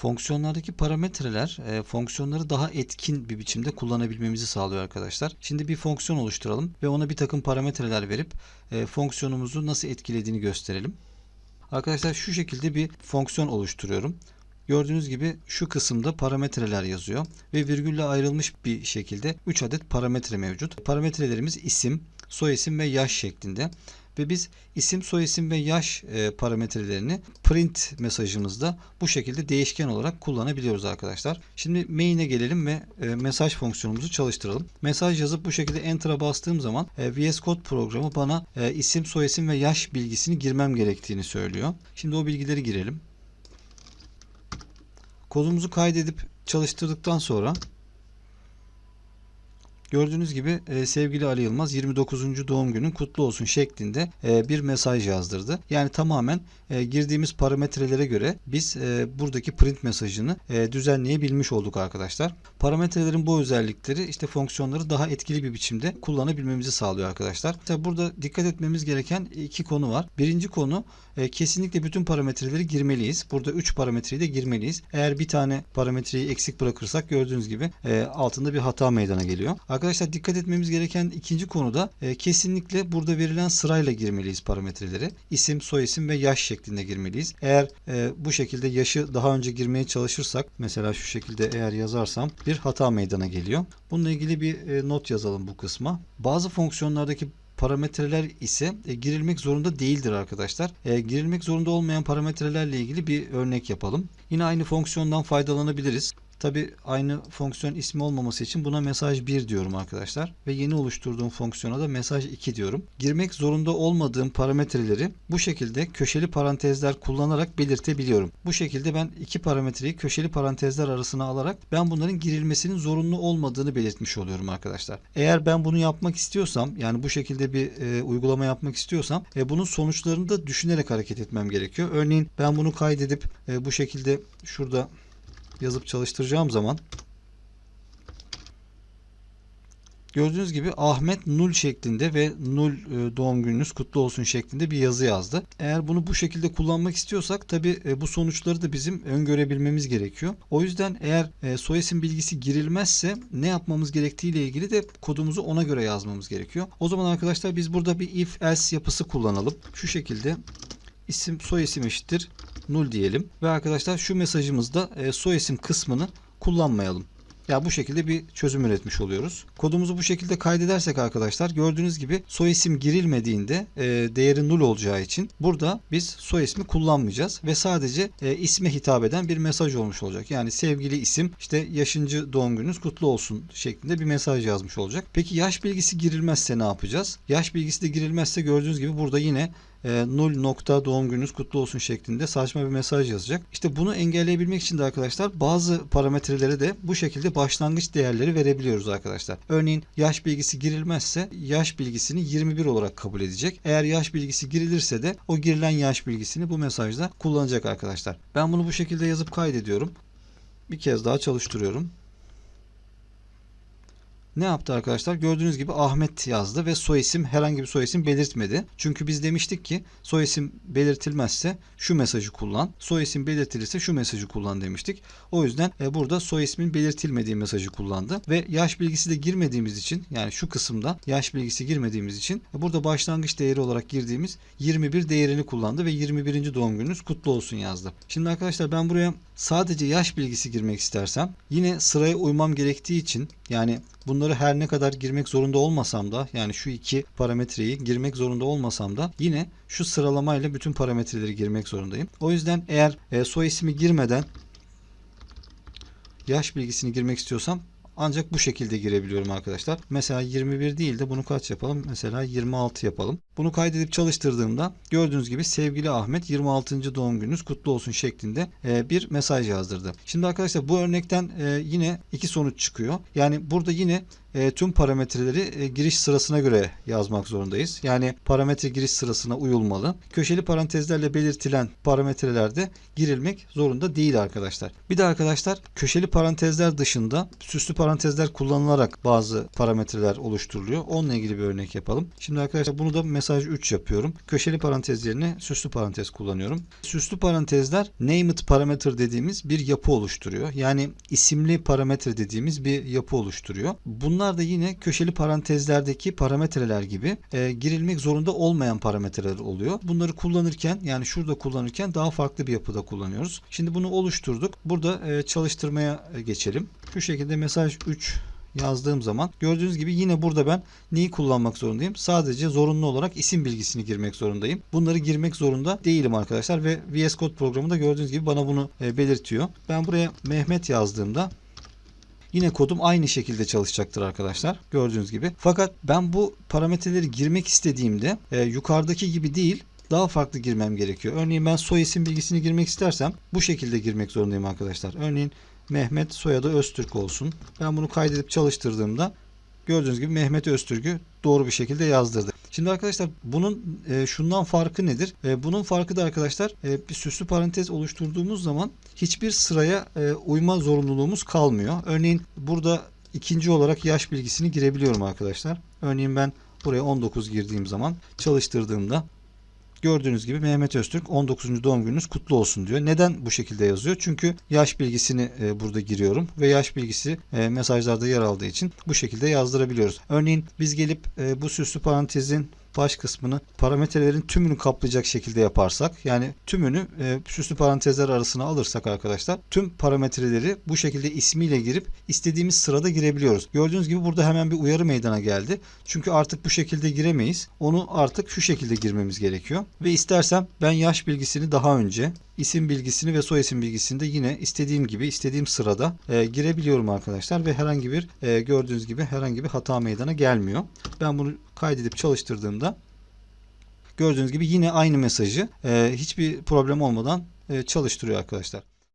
Fonksiyonlardaki parametreler e, fonksiyonları daha etkin bir biçimde kullanabilmemizi sağlıyor arkadaşlar. Şimdi bir fonksiyon oluşturalım ve ona bir takım parametreler verip e, fonksiyonumuzu nasıl etkilediğini gösterelim. Arkadaşlar şu şekilde bir fonksiyon oluşturuyorum. Gördüğünüz gibi şu kısımda parametreler yazıyor ve virgülle ayrılmış bir şekilde 3 adet parametre mevcut. Parametrelerimiz isim, soyisim ve yaş şeklinde. Ve biz isim, soyisim ve yaş e, parametrelerini print mesajımızda bu şekilde değişken olarak kullanabiliyoruz arkadaşlar. Şimdi main'e gelelim ve e, mesaj fonksiyonumuzu çalıştıralım. Mesaj yazıp bu şekilde enter'a bastığım zaman e, VS Code programı bana e, isim, soyisim ve yaş bilgisini girmem gerektiğini söylüyor. Şimdi o bilgileri girelim. Kodumuzu kaydedip çalıştırdıktan sonra Gördüğünüz gibi e, sevgili Ali Yılmaz 29. doğum günün kutlu olsun şeklinde e, bir mesaj yazdırdı. Yani tamamen e, girdiğimiz parametrelere göre biz e, buradaki print mesajını e, düzenleyebilmiş olduk arkadaşlar. Parametrelerin bu özellikleri işte fonksiyonları daha etkili bir biçimde kullanabilmemizi sağlıyor arkadaşlar. Tabi burada dikkat etmemiz gereken iki konu var. Birinci konu e, kesinlikle bütün parametreleri girmeliyiz. Burada 3 parametreyi de girmeliyiz. Eğer bir tane parametreyi eksik bırakırsak gördüğünüz gibi e, altında bir hata meydana geliyor. Arkadaşlar dikkat etmemiz gereken ikinci konuda e, kesinlikle burada verilen sırayla girmeliyiz parametreleri. İsim, soyisim ve yaş şeklinde girmeliyiz. Eğer e, bu şekilde yaşı daha önce girmeye çalışırsak mesela şu şekilde eğer yazarsam bir hata meydana geliyor. Bununla ilgili bir e, not yazalım bu kısma. Bazı fonksiyonlardaki parametreler ise e, girilmek zorunda değildir arkadaşlar. E, girilmek zorunda olmayan parametrelerle ilgili bir örnek yapalım. Yine aynı fonksiyondan faydalanabiliriz. Tabi aynı fonksiyon ismi olmaması için buna mesaj 1 diyorum arkadaşlar. Ve yeni oluşturduğum fonksiyona da mesaj 2 diyorum. Girmek zorunda olmadığım parametreleri bu şekilde köşeli parantezler kullanarak belirtebiliyorum. Bu şekilde ben iki parametreyi köşeli parantezler arasına alarak ben bunların girilmesinin zorunlu olmadığını belirtmiş oluyorum arkadaşlar. Eğer ben bunu yapmak istiyorsam yani bu şekilde bir e, uygulama yapmak istiyorsam e, bunun sonuçlarını da düşünerek hareket etmem gerekiyor. Örneğin ben bunu kaydedip e, bu şekilde şurada yazıp çalıştıracağım zaman Gördüğünüz gibi Ahmet Nul şeklinde ve Nul e, doğum gününüz kutlu olsun şeklinde bir yazı yazdı. Eğer bunu bu şekilde kullanmak istiyorsak tabi bu sonuçları da bizim öngörebilmemiz gerekiyor. O yüzden eğer e, soyisim bilgisi girilmezse ne yapmamız gerektiği ile ilgili de kodumuzu ona göre yazmamız gerekiyor. O zaman arkadaşlar biz burada bir if else yapısı kullanalım. Şu şekilde isim soyisim eşittir null diyelim. Ve arkadaşlar şu mesajımızda e, soyisim kısmını kullanmayalım. Ya bu şekilde bir çözüm üretmiş oluyoruz. Kodumuzu bu şekilde kaydedersek arkadaşlar gördüğünüz gibi soy isim girilmediğinde e, değeri null olacağı için burada biz soy ismi kullanmayacağız ve sadece e, isme hitap eden bir mesaj olmuş olacak. Yani sevgili isim işte yaşıncı doğum gününüz kutlu olsun şeklinde bir mesaj yazmış olacak. Peki yaş bilgisi girilmezse ne yapacağız? Yaş bilgisi de girilmezse gördüğünüz gibi burada yine e, null nokta doğum gününüz kutlu olsun şeklinde saçma bir mesaj yazacak. İşte bunu engelleyebilmek için de arkadaşlar bazı parametrelere de bu şekilde başlangıç değerleri verebiliyoruz arkadaşlar. Örneğin yaş bilgisi girilmezse yaş bilgisini 21 olarak kabul edecek. Eğer yaş bilgisi girilirse de o girilen yaş bilgisini bu mesajda kullanacak arkadaşlar. Ben bunu bu şekilde yazıp kaydediyorum. Bir kez daha çalıştırıyorum. Ne yaptı arkadaşlar? Gördüğünüz gibi Ahmet yazdı ve soyisim herhangi bir soyisim belirtmedi. Çünkü biz demiştik ki soyisim belirtilmezse şu mesajı kullan. Soyisim belirtilirse şu mesajı kullan demiştik. O yüzden e, burada soyismin belirtilmediği mesajı kullandı ve yaş bilgisi de girmediğimiz için yani şu kısımda yaş bilgisi girmediğimiz için e, burada başlangıç değeri olarak girdiğimiz 21 değerini kullandı ve 21. doğum gününüz kutlu olsun yazdı. Şimdi arkadaşlar ben buraya sadece yaş bilgisi girmek istersem yine sıraya uymam gerektiği için yani bunları her ne kadar girmek zorunda olmasam da yani şu iki parametreyi girmek zorunda olmasam da yine şu sıralamayla bütün parametreleri girmek zorundayım. O yüzden eğer e, soy ismi girmeden yaş bilgisini girmek istiyorsam ancak bu şekilde girebiliyorum arkadaşlar. Mesela 21 değil de bunu kaç yapalım? Mesela 26 yapalım. Bunu kaydedip çalıştırdığımda gördüğünüz gibi sevgili Ahmet 26. doğum gününüz kutlu olsun şeklinde e, bir mesaj yazdırdı. Şimdi arkadaşlar bu örnekten e, yine iki sonuç çıkıyor. Yani burada yine e, tüm parametreleri e, giriş sırasına göre yazmak zorundayız. Yani parametre giriş sırasına uyulmalı. Köşeli parantezlerle belirtilen parametrelerde girilmek zorunda değil arkadaşlar. Bir de arkadaşlar köşeli parantezler dışında süslü parantezler kullanılarak bazı parametreler oluşturuluyor. Onunla ilgili bir örnek yapalım. Şimdi arkadaşlar bunu da mesaj 3 yapıyorum. Köşeli parantez yerine süslü parantez kullanıyorum. Süslü parantezler named parameter dediğimiz bir yapı oluşturuyor. Yani isimli parametre dediğimiz bir yapı oluşturuyor. Bunlar da yine köşeli parantezlerdeki parametreler gibi e, girilmek zorunda olmayan parametreler oluyor. Bunları kullanırken yani şurada kullanırken daha farklı bir yapıda kullanıyoruz. Şimdi bunu oluşturduk. Burada e, çalıştırmaya e, geçelim. Şu şekilde mesaj 3 yazdığım zaman gördüğünüz gibi yine burada ben neyi kullanmak zorundayım? Sadece zorunlu olarak isim bilgisini girmek zorundayım. Bunları girmek zorunda değilim arkadaşlar ve VS Code programı da gördüğünüz gibi bana bunu e, belirtiyor. Ben buraya Mehmet yazdığımda Yine kodum aynı şekilde çalışacaktır arkadaşlar. Gördüğünüz gibi. Fakat ben bu parametreleri girmek istediğimde e, yukarıdaki gibi değil daha farklı girmem gerekiyor. Örneğin ben soy isim bilgisini girmek istersem bu şekilde girmek zorundayım arkadaşlar. Örneğin Mehmet soyadı Öztürk olsun. Ben bunu kaydedip çalıştırdığımda gördüğünüz gibi Mehmet Öztürk'ü doğru bir şekilde yazdırdı. Şimdi arkadaşlar bunun e, şundan farkı nedir? E, bunun farkı da arkadaşlar e, bir süslü parantez oluşturduğumuz zaman hiçbir sıraya e, uyma zorunluluğumuz kalmıyor. Örneğin burada ikinci olarak yaş bilgisini girebiliyorum arkadaşlar. Örneğin ben buraya 19 girdiğim zaman çalıştırdığımda Gördüğünüz gibi Mehmet Öztürk 19. doğum gününüz kutlu olsun diyor. Neden bu şekilde yazıyor? Çünkü yaş bilgisini e, burada giriyorum ve yaş bilgisi e, mesajlarda yer aldığı için bu şekilde yazdırabiliyoruz. Örneğin biz gelip e, bu süslü parantezin baş kısmını parametrelerin tümünü kaplayacak şekilde yaparsak yani tümünü e, süslü parantezler arasına alırsak arkadaşlar tüm parametreleri bu şekilde ismiyle girip istediğimiz sırada girebiliyoruz. Gördüğünüz gibi burada hemen bir uyarı meydana geldi. Çünkü artık bu şekilde giremeyiz. Onu artık şu şekilde girmemiz gerekiyor. Ve istersem ben yaş bilgisini daha önce isim bilgisini ve soy isim bilgisini de yine istediğim gibi istediğim sırada e, girebiliyorum arkadaşlar ve herhangi bir e, gördüğünüz gibi herhangi bir hata meydana gelmiyor. Ben bunu kaydedip çalıştırdığımda gördüğünüz gibi yine aynı mesajı e, hiçbir problem olmadan e, çalıştırıyor arkadaşlar.